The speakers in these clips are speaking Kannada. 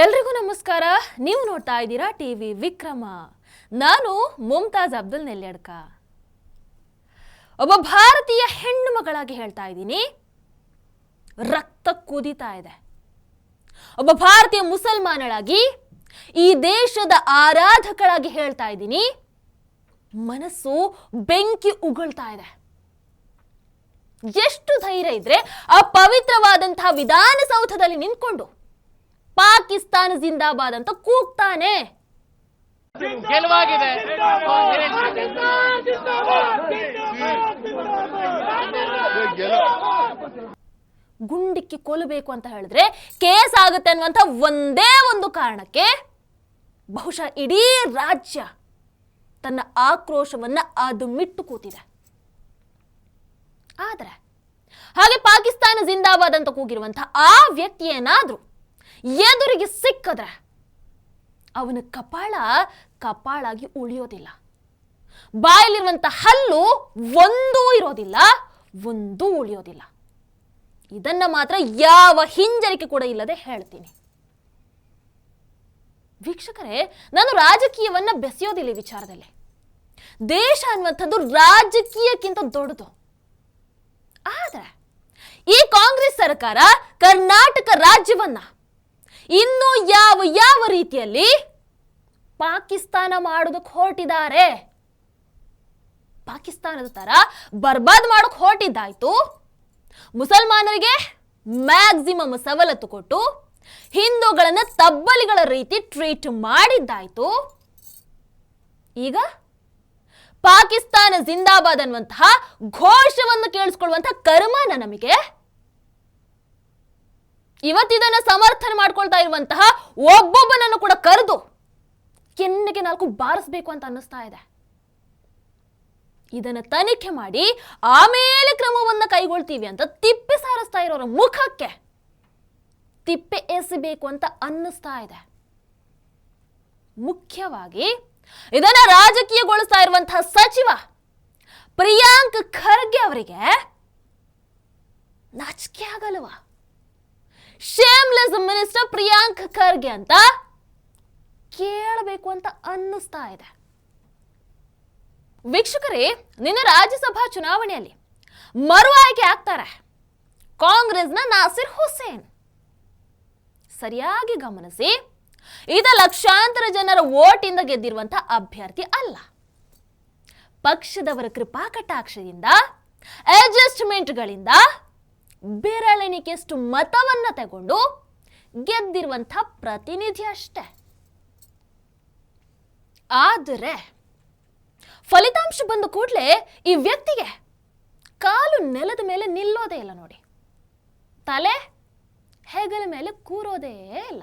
ಎಲ್ರಿಗೂ ನಮಸ್ಕಾರ. ನೀವು ನೋಡ್ತಾ ಇದ್ದೀರಾ ಟಿವಿ ವಿಕ್ರಮ. ನಾನು ಮುಮ್ತಾಜ್ ಅಬ್ದುಲ್ ನೆಲ್ಯಡ್ಕ. ಒಬ್ಬ ಭಾರತೀಯ ಹೆಣ್ಣು ಮಗಳಾಗಿ ಹೇಳ್ತಾ ಇದ್ದೀನಿ. ರಕ್ತ ಕುದೀತಾ ಇದೆ. ಒಬ್ಬ ಭಾರತೀಯ ಮುಸಲ್ಮಾನಳಾಗಿ ಈ ದೇಶದ ಆರಾಧಕಳಾಗಿ ಹೇಳ್ತಾ ಇದ್ದೀನಿ. ಮನಸ್ಸು ಬೆಂಕಿ ಉಗುಳ್ತಾ ಇದೆ. ಎಷ್ಟು ಧೈರ್ಯ ಇದ್ರೆ ಆ ಪವಿತ್ರವಾದಂತಹ ವಿಧಾನಸೌಧದಲ್ಲಿ ನಿಂತ್ಕೊಂಡು ಪಾಕಿಸ್ತಾನ ಜಿಂದಾಬಾದ್ ಅಂತ ಕೂಗ್ತಾನೆ. ಗೆಲುವಾಗಿದೆ. ಗುಂಡಿಕ್ಕಿ ಕೊಲ್ಲಬೇಕು ಅಂತ ಹೇಳಿದ್ರೆ ಕೇಸ್ ಆಗುತ್ತೆ ಅನ್ನುವಂಥ ಒಂದೇ ಒಂದು ಕಾರಣಕ್ಕೆ ಬಹುಶಃ ಇಡೀ ರಾಜ್ಯ ತನ್ನ ಆಕ್ರೋಶವನ್ನ ಅದು ಮಿಟ್ಟು ಕೂತಿದೆ. ಆದರೆ ಹಾಗೆ ಪಾಕಿಸ್ತಾನ ಜಿಂದಾಬಾದ್ ಅಂತ ಕೂಗಿರುವಂತಹ ಆ ವ್ಯಕ್ತಿ ಏನಾದ್ರೂ ಎದುರಿಗೆ ಸಿಕ್ಕದ್ರೆ ಅವನ ಕಪಾಳ ಕಪಾಳಾಗಿ ಉಳಿಯೋದಿಲ್ಲ. ಬಾಯಲ್ಲಿರುವಂಥ ಹಲ್ಲು ಒಂದೂ ಇರೋದಿಲ್ಲ, ಒಂದೂ ಉಳಿಯೋದಿಲ್ಲ. ಇದನ್ನ ಮಾತ್ರ ಯಾವ ಹಿಂಜರಿಕೆ ಕೂಡ ಇಲ್ಲದೆ ಹೇಳ್ತೀನಿ. ವೀಕ್ಷಕರೇ, ನಾನು ರಾಜಕೀಯವನ್ನ ಬೆಸೆಯೋದಿಲ್ಲ ಈ ವಿಚಾರದಲ್ಲಿ. ದೇಶ ಅನ್ನುವಂಥದ್ದು ರಾಜಕೀಯಕ್ಕಿಂತ ದೊಡ್ಡದು. ಆದರೆ ಈ ಕಾಂಗ್ರೆಸ್ ಸರ್ಕಾರ ಕರ್ನಾಟಕ ರಾಜ್ಯವನ್ನ ಇನ್ನು ಯಾವ ಯಾವ ರೀತಿಯಲ್ಲಿ ಪಾಕಿಸ್ತಾನ ಮಾಡೋದಕ್ಕೆ ಹೊರಟಿದ್ದಾರೆ? ಪಾಕಿಸ್ತಾನದ ತರ ಬರ್ಬಾದ್ ಮಾಡೋಕೆ ಹೊರಟಿದ್ದಾಯ್ತು. ಮುಸಲ್ಮಾನರಿಗೆ ಮ್ಯಾಕ್ಸಿಮಮ್ ಸವಲತ್ತು ಕೊಟ್ಟು ಹಿಂದೂಗಳನ್ನ ತಬ್ಬಲಿಗಳ ರೀತಿ ಟ್ರೀಟ್ ಮಾಡಿದ್ದಾಯ್ತು. ಈಗ ಪಾಕಿಸ್ತಾನ ಜಿಂದಾಬಾದ್ ಅನ್ನುವಂತಹ ಘೋಷವನ್ನು ಕೇಳಿಸ್ಕೊಳ್ಳುವಂತಹ ಕರ್ಮನ ನಮಗೆ ಇವತ್ತಿದನ್ನ ಸಮರ್ಥನೆ ಮಾಡ್ಕೊಳ್ತಾ ಇರುವಂತಹ ಒಬ್ಬೊಬ್ಬನನ್ನು ಕೂಡ ಕರೆದು ಕೆನ್ನಿಗೆ ನಾಲ್ಕು ಬಾರಿಸ್ಬೇಕು ಅಂತ ಅನ್ನಿಸ್ತಾ ಇದೆ. ಇದನ್ನ ತನಿಖೆ ಮಾಡಿ ಆಮೇಲೆ ಕ್ರಮವನ್ನ ಕೈಗೊಳ್ತೀವಿ ಅಂತ ತಿಪ್ಪೆ ಸಾರಿಸ್ತಾ ಇರೋರ ಮುಖಕ್ಕೆ ತಿಪ್ಪೆ ಎಸಬೇಕು ಅಂತ ಅನ್ನಿಸ್ತಾ ಇದೆ. ಮುಖ್ಯವಾಗಿ ಇದನ್ನ ರಾಜಕೀಯಗೊಳಿಸ್ತಾ ಇರುವಂತಹ ಸಚಿವ ಪ್ರಿಯಾಂಕ್ ಖರ್ಗೆ ಅವರಿಗೆ ನಾಚಿಕೆ ಆಗಲ್ವಾ? ಶೇಮ್ಲೆಸ್ ಮಿನಿಸ್ಟರ್ ಪ್ರಿಯಾಂಕ್ ಖರ್ಗೆ ಅಂತ ಕೇಳಬೇಕು ಅಂತ ಅನ್ನಿಸ್ತಾ ಇದೆ. ವೀಕ್ಷಕರೇ, ನಿನ್ನೆ ರಾಜ್ಯಸಭಾ ಚುನಾವಣೆಯಲ್ಲಿ ಮರು ಆಯ್ಕೆ ಆಗ್ತಾರೆ. ಕಾಂಗ್ರೆಸ್ನ ನಾಸಿರ್ ಹುಸೇನ್. ಸರಿಯಾಗಿ ಗಮನಿಸಿ ಈತ ಲಕ್ಷಾಂತರ ಜನರ ಓಟಿಂದ ಗೆದ್ದಿರುವಂತಹ ಅಭ್ಯರ್ಥಿ ಅಲ್ಲ. ಪಕ್ಷದವರ ಕೃಪಾ ಕಟಾಕ್ಷದಿಂದ ಅಡ್ಜಸ್ಟ್ಮೆಂಟ್ಗಳಿಂದ ಬೆರಳೆಣಿಕೆಯಷ್ಟು ಮತವನ್ನು ತಗೊಂಡು ಗೆದ್ದಿರುವಂಥ ಪ್ರತಿನಿಧಿ ಅಷ್ಟೇ. ಆದರೆ ಫಲಿತಾಂಶ ಬಂದ ಕೂಡಲೇ ಈ ವ್ಯಕ್ತಿಗೆ ಕಾಲು ನೆಲದ ಮೇಲೆ ನಿಲ್ಲೋದೇ ಇಲ್ಲ ನೋಡಿ. ತಲೆ ಹೆಗಲ ಮೇಲೆ ಕೂರೋದೇ ಇಲ್ಲ.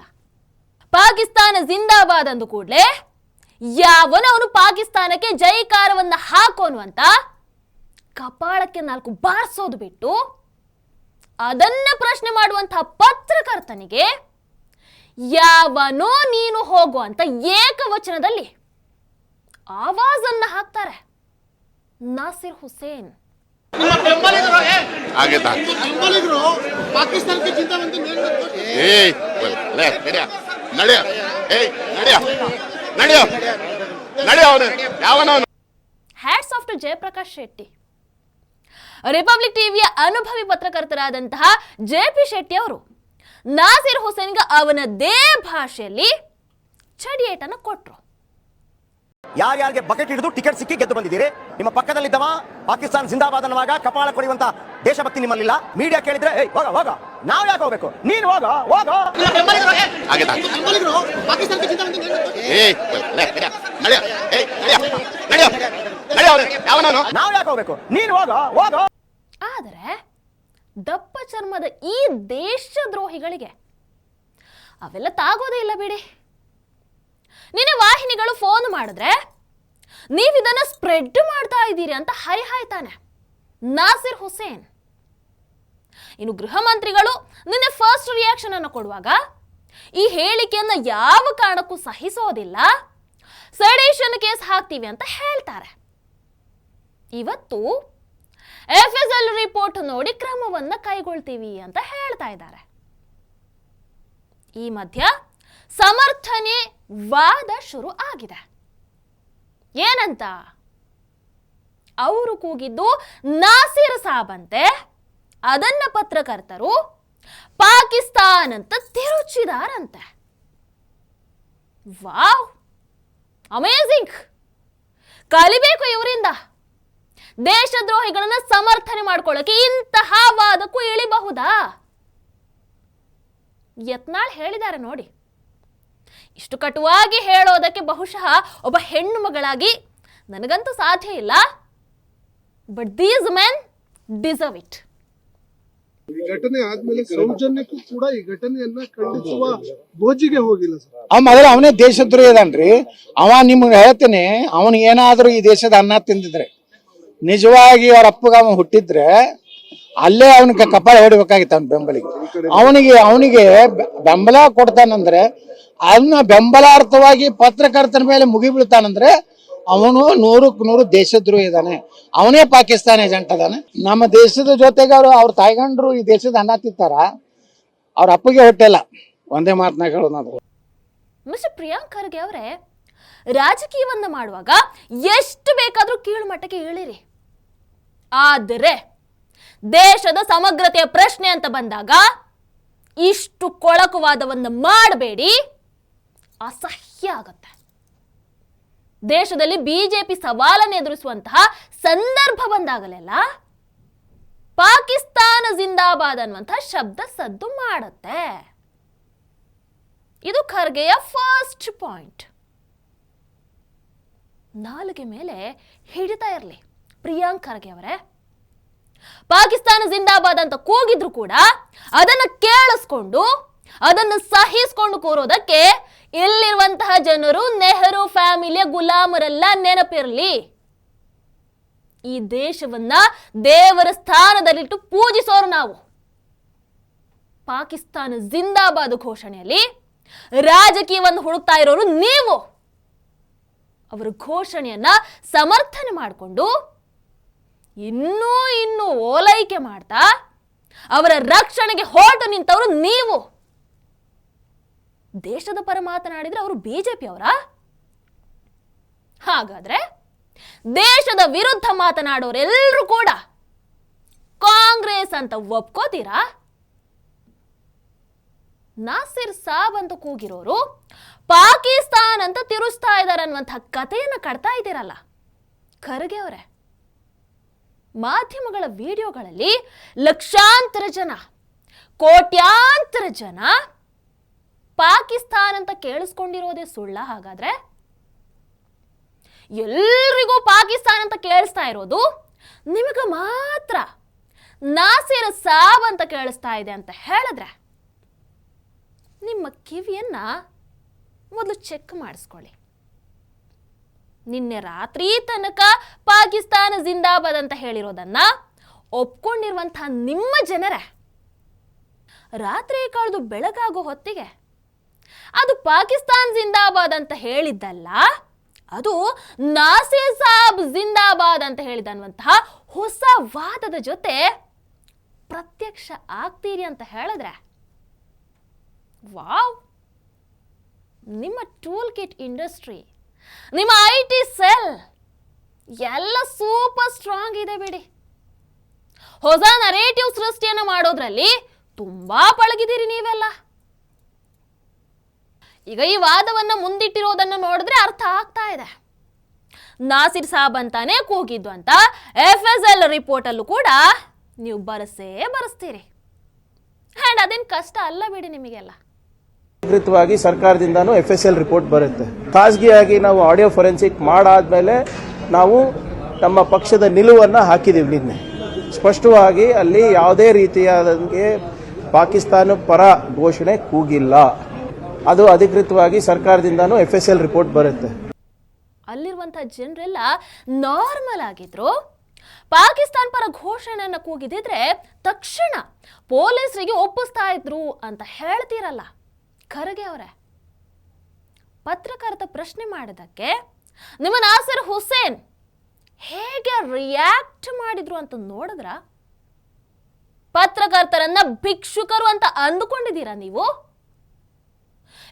ಪಾಕಿಸ್ತಾನ ಜಿಂದಾಬಾದ್ ಅಂದ ಕೂಡಲೇ ಯಾವನ ಅವನು ಪಾಕಿಸ್ತಾನಕ್ಕೆ ಜೈಕಾರವನ್ನು ಹಾಕೋನು ಅಂತ ಕಪಾಳಕ್ಕೆ ನಾಲ್ಕು ಬಾರಿಸೋದು ಬಿಟ್ಟು ಅದನ್ನ ಪ್ರಶ್ನೆ ಮಾಡುವಂತಹ ಪತ್ರಕರ್ತನಿಗೆ ಯಾವನೋ ನೀನು ಹೋಗು ಅಂತ ಏಕವಚನದಲ್ಲಿ ಆವಾಜನ್ನ ಹಾಕ್ತಾರೆ. Nasir Hussain. Hats off to Jayaprakash Shetty. Republic ಟಿವಿಯ ಅನುಭವಿ ಪತ್ರಕರ್ತರಾದಂತಹ ಜೆ ಪಿ ಶೆಟ್ಟಿ ಅವರು ನಾಸಿರ್ ಹುಸೇನ್ಗೆ ಅವನದೇ ಭಾಷೆಯಲ್ಲಿ ಚಡಿಯೇಟನ್ನು ಕೊಟ್ರು ಯಾರ್ಯಾರಿಗೆ ಬಕೆಟ್ ಹಿಡಿದು ಟಿಕೆಟ್ ಸಿಕ್ಕಿ ಗೆದ್ದು ಬಂದಿದ್ದೀರಿ ನಿಮ್ಮ ಪಕ್ಕದಲ್ಲಿದ್ದವ ಪಾಕಿಸ್ತಾನ ಜಿಂದಾಬಾದ್ ಅನ್ನುವಾಗ ಕಪಾಳ ಕೊಡುವಂತ ದೇಶಭಕ್ತಿ ನಿಮ್ಮಲ್ಲಿಲ್ಲ ಮೀಡಿಯಾ ಕೇಳಿದ್ರೆ ಏಯ್ ಹೋಗ ಹೋಗ ನಾವ್ ಯಾಕೆ ಹೋಗ್ಬೇಕು ನೀನು ಹೋಗ ಹೋಗ ನಾವ್ ಯಾಕೆ ಹೋಗ್ಬೇಕು ನೀನ್ ಹೋಗ ಹೋಗ ಆದರೆ ದಪ್ಪ ಚರ್ಮದ ಈ ದೇಶದ್ರೋಹಿಗಳಿಗೆ ಅವೆಲ್ಲ ತಾಗೋದೇ ಇಲ್ಲ ಬಿಡಿ. ನಿನ್ನೆ ವಾಹಿನಿಗಳು ಫೋನ್ ಮಾಡಿದ್ರೆ ಇದನ್ನ ಸ್ಪ್ರೆಡ್ ಮಾಡ್ತಾ ಇದ್ದೀರಿ ಅಂತ ಹರಿಹಾಯ್ತಾನೆ. ನಾಸಿರ್ ಹುಸೇನ್. ಇನ್ನು ಗೃಹ ಮಂತ್ರಿಗಳು ನಿನ್ನೆ ಫಸ್ಟ್ ರಿಯಾಕ್ಷನ್ ಅನ್ನು ಕೊಡುವಾಗ ಈ ಹೇಳಿಕೆಯನ್ನು ಯಾವ ಕಾರಣಕ್ಕೂ ಸಹಿಸೋದಿಲ್ಲ. ಸಡೇಷನ್ ಕೇಸ್ ಹಾಕ್ತೀವಿ ಅಂತ ಹೇಳ್ತಾರೆ. ಇವತ್ತು ಎಫ್ ಎಸ್ ಎಲ್ ರಿಪೋರ್ಟ್ ನೋಡಿ ಕ್ರಮವನ್ನ ಕೈಗೊಳ್ತೀವಿ ಅಂತ ಹೇಳ್ತಾ ಇದ್ದಾರೆ. ಈ ಮಧ್ಯ ಸಮರ್ಥನೆ ವಾದ ಶುರು ಆಗಿದೆ. ಏನಂತ? ಅವರು ಕೂಗಿದ್ದು ನಾಸಿರ್ ಸಾಬಂತೆ, ಅದನ್ನ ಪತ್ರಕರ್ತರು ಪಾಕಿಸ್ತಾನ್ ಅಂತ ತಿರುಚಿದಾರಂತೆ. ವಾವ್! ಅಮೇಝಿಂಗ್ ಕಲಿಬೇಕು ಇವರಿಂದ. ದೇಶದ್ರೋಹಿಗಳನ್ನ ಸಮರ್ಥನೆ ಮಾಡ್ಕೊಳ್ಳೋಕೆ ಇಂತಹ ವಾದಕ್ಕೂ ಇಳಿಬಹುದಾ? ಯತ್ನಾಳ್ ಹೇಳಿದ್ದಾರೆ ನೋಡಿ. ಇಷ್ಟು ಕಟುವಾಗಿ ಹೇಳೋದಕ್ಕೆ ಬಹುಶಃ ಒಬ್ಬ ಹೆಣ್ಣು ಮಗಳಾಗಿ ನನಗಂತೂ ಸಾಧ್ಯ ಇಲ್ಲ. But these men deserve it ಈ ಘಟನೆ ಆದ್ಮೇಲೆ ಸೌಜನ್ಯಕ್ಕೂ ಕೂಡ ಈ ಘಟನೆಯನ್ನ ಖಂಡಿಸುವ ಗೋಜಿಗೆ ಹೋಗಿಲ್ಲ ಅವ್ ಅವ ಮೊದಲು ಅವನೇ ದೇಶದ್ರೋಹಿ ಅದನ್ರಿ. ಅವ ನಿಮ್ಗೆ ಹೇಳ್ತೇನೆ ಅವನ್ ಏನಾದ್ರೂ ಈ ದೇಶದ ಅನ್ನ ತಿಂದಿದ್ರೆ. ನಿಜವಾಗಿ ಅವ್ರ ಅಪ್ಪಗ ಅವ ಹುಟ್ಟಿದ್ರೆ ಅಲ್ಲೇ ಅವನಿಗೆ ಕಪಾಳ ಹೊಡಿಬೇಕಾಗಿತ್ತು ಅವನ ಬೆಂಬಲಿಗೆ. ಅವನಿಗೆ ಅವನಿಗೆ ಬೆ- ಬೆಂಬಲ ಕೊಡ್ತಾನಂದ್ರೆ ಅದನ್ನ ಬೆಂಬಲಾರ್ಥವಾಗಿ ಪತ್ರಕರ್ತನ ಮೇಲೆ ಮುಗಿ ಬೀಳ್ತಾನಂದ್ರೆ ಅವನು ನೂರಕ್ಕೆ ನೂರು ದೇಶದ್ರೋಹಿ ಇದ್ದಾನೆ. ಅವನೇ ಪಾಕಿಸ್ತಾನ ಏಜೆಂಟ್ ಅದಾನೆ. ನಮ್ಮ ದೇಶದ ಜೊತೆಗೆ ಅವರು ಅವ್ರ ತಾಯ್ಗಂಡ್ರು ಈ ದೇಶದ ಅನ್ನ ತಿಂತಾರ. ಅವ್ರ ಅಪ್ಪಗೆ ಹೊಟ್ಟೆಲ್ಲ. ಒಂದೇ ಮಾತನಾಗ ಹೇಳೋದು ಮಿಸ್ಟರ್ ಪ್ರಿಯಾಂಕ್ ಖರ್ಗೆ ಅವರೇ ರಾಜಕೀಯವನ್ನ ಮಾಡುವಾಗ ಎಷ್ಟು ಬೇಕಾದ್ರೂ ಕೀಳು ಮಟ್ಟಕ್ಕೆ ಇಳಿರಿ. ಆದರೆ ದೇಶದ ಸಮಗ್ರತೆಯ ಪ್ರಶ್ನೆ ಅಂತ ಬಂದಾಗ ಇಷ್ಟು ಕೊಳಕುವಾದವನ್ನು ಮಾಡಬೇಡಿ, ಅಸಹ್ಯ ಆಗುತ್ತೆ. ದೇಶದಲ್ಲಿ ಬಿಜೆಪಿ ಸವಾಲನ್ನು ಎದುರಿಸುವಂತಹ ಸಂದರ್ಭ ಬಂದಾಗಲೆಲ್ಲ ಪಾಕಿಸ್ತಾನ ಜಿಂದಾಬಾದ್ ಅನ್ನುವಂತಹ ಶಬ್ದ ಸದ್ದು ಮಾಡುತ್ತೆ. ಇದು ಖರ್ಗೆಯ ಫಸ್ಟ್ ಪಾಯಿಂಟ್ ನಾಲಿಗೆ ಮೇಲೆ ಹಿಡಿತಾ ಇರಲಿ. ಪ್ರಿಯಾಂಕ್ ಖರ್ಗೆ ಅವರೇ. ಪಾಕಿಸ್ತಾನ ಜಿಂದಾಬಾದ್ ಅಂತ ಕೂಗಿದ್ರು ಕೂಡ ಅದನ್ನು ಕೇಳಿಸ್ಕೊಂಡು, ಅದನ್ನು ಸಹಿಸಿಕೊಂಡು ಕೂರೋದಕ್ಕೆ ಇಲ್ಲಿರುವಂತಹ ಜನರು ನೆಹರು ಫ್ಯಾಮಿಲಿಯ ಗುಲಾಮರೆಲ್ಲ ನೆನಪಿರಲಿ. ಈ ದೇಶವನ್ನ ದೇವರ ಸ್ಥಾನದಲ್ಲಿಟ್ಟು ಪೂಜಿಸೋರು ನಾವು. ಪಾಕಿಸ್ತಾನ ಜಿಂದಾಬಾದ್ ಘೋಷಣೆಯಲ್ಲಿ ರಾಜಕೀಯವನ್ನು ಹುಡುಕ್ತಾ ಇರೋರು ನೀವು. ಅವರ ಘೋಷಣೆಯನ್ನ ಸಮರ್ಥನೆ ಮಾಡಿಕೊಂಡು ಇನ್ನೂ ಇನ್ನೂ ಓಲೈಕೆ ಮಾಡ್ತಾ ಅವರ ರಕ್ಷಣೆಗೆ ಹೊರಟು ನಿಂತವರು ನೀವು. ದೇಶದ ಪರ ಮಾತನಾಡಿದ್ರೆ ಅವರು ಬಿಜೆಪಿ ಅವರ? ಹಾಗಾದ್ರೆ ದೇಶದ ವಿರುದ್ಧ ಮಾತನಾಡೋರೆಲ್ಲರೂ ಕೂಡ ಕಾಂಗ್ರೆಸ್ ಅಂತ ಒಪ್ಕೋತೀರಾ? ನಾಸಿರ್ ಸಾಬ್ ಅಂತ ಕೂಗಿರೋರು ಪಾಕಿಸ್ತಾನ್ ಅಂತ ತಿರುಸ್ತಾ ಇದ್ದಾರೆ ಅನ್ನುವಂಥ ಕಥೆಯನ್ನು ಕಟ್ತಾ ಇದ್ದೀರಲ್ಲ. ಖರ್ಗೆ ಅವರೇ ಮಾಧ್ಯಮಗಳ ವಿಡಿಯೋಗಳಲ್ಲಿ ಲಕ್ಷಾಂತರ ಜನ, ಕೋಟ್ಯಾಂತರ ಜನ ಪಾಕಿಸ್ತಾನ್ ಅಂತ ಕೇಳಿಸ್ಕೊಂಡಿರೋದೇ ಸುಳ್ಳ. ಹಾಗಾದ್ರೆ ಎಲ್ರಿಗೂ ಪಾಕಿಸ್ತಾನ್ ಅಂತ ಕೇಳಿಸ್ತಾ ಇರೋದು ನಿಮಗೆ ಮಾತ್ರ. ನಾಸಿರ ಸಾಬ್ ಅಂತ ಕೇಳಿಸ್ತಾ ಇದೆ ಅಂತ ಹೇಳಿದ್ರೆ ನಿಮ್ಮ ಕಿವಿಯನ್ನ ಮೊದಲು ಚೆಕ್ ಮಾಡಿಸ್ಕೊಳ್ಳಿ. ನಿನ್ನೆ ರಾತ್ರಿ ತನಕ ಪಾಕಿಸ್ತಾನ ಜಿಂದಾಬಾದ್ ಅಂತ ಹೇಳಿರೋದನ್ನ ಒಪ್ಕೊಂಡಿರುವಂತಹ ನಿಮ್ಮ ಜನರೇ, ರಾತ್ರಿ ಕಳೆದು ಬೆಳಗಾಗೋ ಹೊತ್ತಿಗೆ ಅದು ಪಾಕಿಸ್ತಾನ್ ಜಿಂದಾಬಾದ್ ಅಂತ ಹೇಳಿದ್ದಲ್ಲ, ಅದು ನಾಸೀರ್ ಸಾಬ್ ಜಿಂದಾಬಾದ್ ಅಂತ ಹೇಳಿದನ್ನುವಂತಹ ಹೊಸ ವಾದದ ಜೊತೆ ಪ್ರತ್ಯಕ್ಷ ಆಗ್ತೀರಿ ಅಂತ ಹೇಳಿದ್ರೆ, ವಾವ್! ನಿಮ್ಮ ಟೂಲ್ ಕಿಟ್ ಇಂಡಸ್ಟ್ರಿ ನಿಮ್ಮ ಐ ಟಿ ಸೆಲ್ ಎಲ್ಲ ಸೂಪರ್ ಸ್ಟ್ರಾಂಗ್ ಇದೆ ಬಿಡಿ. ಹೊಸ ನರೇಟಿವ್ ಸೃಷ್ಟಿಯನ್ನು ಮಾಡೋದ್ರಲ್ಲಿ ತುಂಬಾ ಪಳಗಿದ್ದೀರಿ ನೀವೆಲ್ಲ. ಈಗ ಈ ವಾದವನ್ನು ಮುಂದಿಟ್ಟಿರೋದನ್ನು ನೋಡಿದ್ರೆ ಅರ್ಥ ಆಗ್ತಾ ಇದೆ. ನಾಸಿರ್ ಸಾಬ್ ಅಂತಾನೆ ಕೂಗಿದ್ದು ಅಂತ ಎಫ್ ಎಸ್ ಎಲ್ ರಿಪೋರ್ಟ್ ಅಲ್ಲೂ ಕೂಡ ನೀವು ಬರಸೇ ಬರೆಸ್ತೀರಿ. ಅಂಡ್ ಅದೇನು ಕಷ್ಟ ಅಲ್ಲ ಬಿಡಿ ನಿಮಗೆಲ್ಲ. ಅಧಿಕೃತವಾಗಿ ಸರ್ಕಾರದಿಂದನೂ ಎಫ್ ಎಸ್ ಎಲ್ ರಿಪೋರ್ಟ್ ಬರುತ್ತೆ. ಖಾಸಗಿಯಾಗಿ ನಾವು ಆಡಿಯೋ ಫೊರೆನ್ಸಿಕ್ ಮಾಡಾದ್ಮೇಲೆ ನಾವು ನಮ್ಮ ಪಕ್ಷದ ನಿಲುವನ್ನು ಹಾಕಿದ್ದೀವಿ ನಿನ್ನೆ. ಸ್ಪಷ್ಟವಾಗಿ ಅಲ್ಲಿ ಯಾವುದೇ ರೀತಿಯಾದಂಗೆ ಪಾಕಿಸ್ತಾನ ಪರ ಘೋಷಣೆ ಕೂಗಿಲ್ಲ. ಅದು ಅಧಿಕೃತವಾಗಿ ಸರ್ಕಾರದಿಂದನೂ ಎಫ್ ಎಸ್ ಎಲ್ ರಿಪೋರ್ಟ್ ಬರುತ್ತೆ. ಅಲ್ಲಿರುವಂತಹ ಜನರೆಲ್ಲ ನಾರ್ಮಲ್ ಆಗಿದ್ರು. ಪಾಕಿಸ್ತಾನ್ ಪರ ಘೋಷಣೆಯನ್ನು ಕೂಗಿದಿದ್ರೆ ತಕ್ಷಣ ಪೊಲೀಸರಿಗೆ ಒಪ್ಪಿಸ್ತಾ ಇದ್ರು ಅಂತ ಹೇಳ್ತೀರಲ್ಲ. ಖರ್ಗೆ ಅವರೇ. ಪತ್ರಕರ್ತ ಪ್ರಶ್ನೆ ಮಾಡಿದಕ್ಕೆ ನಿಮ್ಮ ನಾಸರ್ ಹುಸೇನ್ ಹೇಗೆ ರಿಯಾಕ್ಟ್ ಮಾಡಿದ್ರು ಅಂತ ನೋಡಿದ್ರ? ಪತ್ರಕರ್ತರನ್ನ ಭಿಕ್ಷುಕರು ಅಂತ ಅಂದುಕೊಂಡಿದ್ದೀರಾ ನೀವು?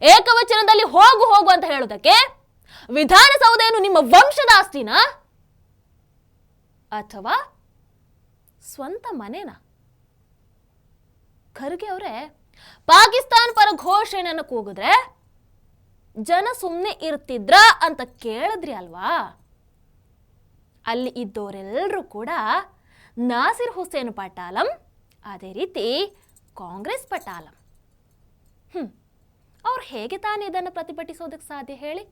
ಏಕವಚನದಲ್ಲಿ ಹೋಗು ಹೋಗು ಅಂತ ಹೇಳೋದಕ್ಕೆ ವಿಧಾನಸೌಧ ಏನು ನಿಮ್ಮ ವಂಶದ ಆಸ್ತಿನಾ? ಅಥವಾ ಸ್ವಂತ ಮನೆನಾ? ಖರ್ಗೆ ಅವರೇ ಪಾಕಿಸ್ತಾನ್ ಪರ ಘೋಷಣೆಯನ್ನು ಕೂಗಿದ್ರೆ ಜನ ಸುಮ್ಮನೆ ಇರ್ತಿದ್ರ ಅಂತ ಕೇಳಿದ್ರಿ ಅಲ್ವಾ? ಅಲ್ಲಿ ಇದ್ದವರೆಲ್ಲರೂ ಕೂಡ ನಾಸಿರ್ ಹುಸೇನ್ ಪಟಾಲಂ, ಅದೇ ರೀತಿ ಕಾಂಗ್ರೆಸ್ ಪಟಾಲಂ. ಹ್ಮ್, ಅವ್ರು ಹೇಗೆ ತಾನೇ ಇದನ್ನು ಪ್ರತಿಭಟಿಸೋದಕ್ಕೆ ಸಾಧ್ಯ ಹೇಳಿ?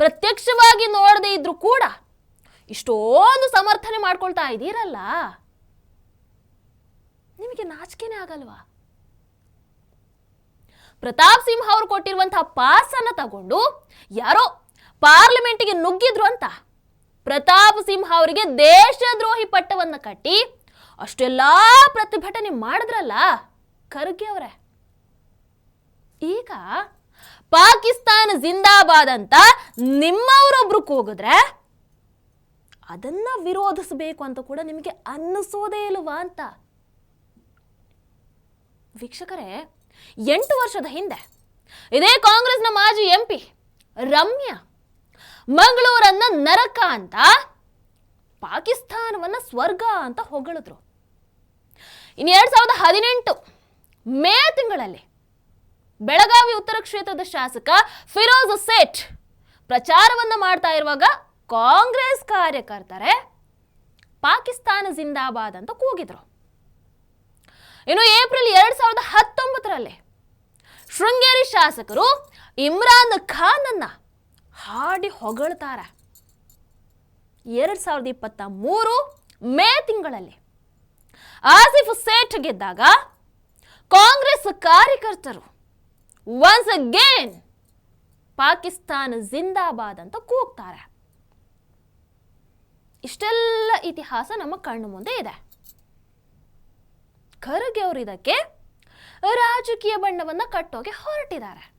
ಪ್ರತ್ಯಕ್ಷವಾಗಿ ನೋಡದೇ ಇದ್ರು ಕೂಡ ಇಷ್ಟೊಂದು ಸಮರ್ಥನೆ ಮಾಡ್ಕೊಳ್ತಾ ಇದ್ದೀರಲ್ಲ? ನಿಮಗೆ ನಾಚಿಕೆನೇ ಆಗಲ್ವಾ? ಪ್ರತಾಪ್ ಸಿಂಹ ಅವರು ಕೊಟ್ಟಿರುವಂತಹ ಪಾಸ್ ಅನ್ನ ತಗೊಂಡು ಯಾರೋ ಪಾರ್ಲಿಮೆಂಟ್ಗೆ ನುಗ್ಗಿದ್ರು ಅಂತ ಪ್ರತಾಪ್ ಸಿಂಹ ಅವರಿಗೆ ದೇಶದ್ರೋಹಿ ಪಟ್ಟವನ್ನ ಕಟ್ಟಿ ಅಷ್ಟೆಲ್ಲಾ ಪ್ರತಿಭಟನೆ ಮಾಡಿದ್ರಲ್ಲ ಖರ್ಗೆ ಅವರೇ. ಈಗ ಪಾಕಿಸ್ತಾನ ಜಿಂದಾಬಾದ್ ಅಂತ ನಿಮ್ಮವರೊಬ್ರು ಕೂಗಿದ್ರೆ ಅದನ್ನ ವಿರೋಧಿಸಬೇಕು ಅಂತ ಕೂಡ ನಿಮಗೆ ಅನ್ನಿಸೋದೇ ಇಲ್ವಾ ಅಂತ? ವೀಕ್ಷಕರೇ, ಎಂಟು ವರ್ಷದ ಹಿಂದೆ ಇದೇ ಕಾಂಗ್ರೆಸ್ನ ಮಾಜಿ ಎಂಪಿ ರಮ್ಯಾ ಮಂಗಳೂರನ್ನ ನರಕ ಅಂತ ಪಾಕಿಸ್ತಾನವನ್ನ ಸ್ವರ್ಗ ಅಂತ ಹೊಗಳಿದ್ರು. ಇನ್ನು ಎರಡು ಸಾವಿರದ ಹದಿನೆಂಟು ಮೇ ತಿಂಗಳಲ್ಲಿ ಬೆಳಗಾವಿ ಉತ್ತರ ಕ್ಷೇತ್ರದ ಶಾಸಕ ಫಿರೋಜ್ ಸೇಠ್ ಪ್ರಚಾರವನ್ನ ಮಾಡ್ತಾ ಇರುವಾಗ ಕಾಂಗ್ರೆಸ್ ಕಾರ್ಯಕರ್ತರೆ ಪಾಕಿಸ್ತಾನ ಜಿಂದಾಬಾದ್ ಅಂತ ಕೂಗಿದ್ರು. ಇನ್ನು ಏಪ್ರಿಲ್ ಎರಡು ಸಾವಿರದ ಹತ್ತೊಂಬತ್ತರಲ್ಲಿ ಶೃಂಗೇರಿ ಶಾಸಕರು ಇಮ್ರಾನ್ ಖಾನ್ ಅನ್ನ ಹಾಡಿ ಹೊಗಳ್ತಾರೆ. ಎರಡ್ ಸಾವಿರದ ಇಪ್ಪತ್ತ ಮೂರು ಮೇ ತಿಂಗಳಲ್ಲಿ ಆಸಿಫ್ ಸೇಠ್ ಗೆದ್ದಾಗ ಕಾಂಗ್ರೆಸ್ ಕಾರ್ಯಕರ್ತರು ಒನ್ಸ್ ಅಗೇನ್ ಪಾಕಿಸ್ತಾನ ಜಿಂದಾಬಾದ್ ಅಂತ ಕೂಗ್ತಾರೆ. ಇಷ್ಟೆಲ್ಲ ಇತಿಹಾಸ ನಮ್ಮ ಕಣ್ಣು ಮುಂದೆ ಇದೆ. ಖರ್ಗೆ ಅವರು ಇದಕ್ಕೆ ರಾಜಕೀಯ ಬಣ್ಣವನ್ನ ಕಟ್ಟೋಕೆ ಹೊರಟಿದ್ದಾರೆ.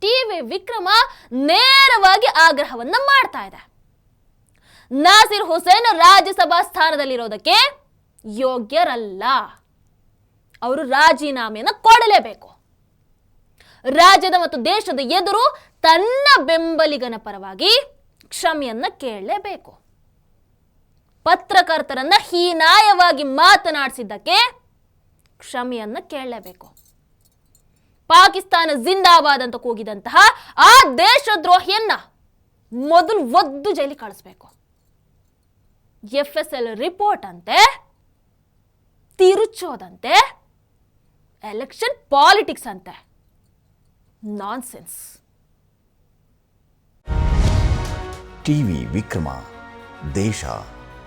ಟಿವಿ ವಿಕ್ರಮ ನೇರವಾಗಿ ಆಗ್ರಹವನ್ನ ಮಾಡ್ತಾ ಇದೆ. ನಾಸಿರ್ ಹುಸೇನ್ ರಾಜ್ಯಸಭಾ ಸ್ಥಾನದಲ್ಲಿರೋದಕ್ಕೆ ಯೋಗ್ಯರಲ್ಲ. ಅವರು ರಾಜೀನಾಮೆಯನ್ನು ಕೊಡಲೇಬೇಕು. ರಾಜ್ಯದ ಮತ್ತು ದೇಶದ ಎದುರು ತನ್ನ ಬೆಂಬಲಿಗನ ಪರವಾಗಿ ಕ್ಷಮೆಯನ್ನ ಕೇಳಲೇಬೇಕು. ಪತ್ರಕರ್ತರನ್ನ ಹೀನಾಯವಾಗಿ ಮಾತನಾಡಿಸಿದ್ದಕ್ಕೆ ಕ್ಷಮೆಯನ್ನ ಕೇಳಲೇಬೇಕು. ಪಾಕಿಸ್ತಾನ ಜಿಂದಾಬಾದ್ ಅಂತ ಕೂಗಿದಂತಹ ಆ ದೇಶದ್ರೋಹಿಯನ್ನ ಮೊದಲು ಒದ್ದು ಜೈಲಿ ಕಳಿಸ್ಬೇಕು. ಎಫ್ ಎಸ್ ಎಲ್ ರಿಪೋರ್ಟ್ ಅಂತೆ, ತಿರುಚೋದಂತೆ, ಎಲೆಕ್ಷನ್ ಪಾಲಿಟಿಕ್ಸ್ ಅಂತೆ. ನಾನ್ಸೆನ್ಸ್. ಟಿವಿ ವಿಕ್ರಮ, ದೇಶ.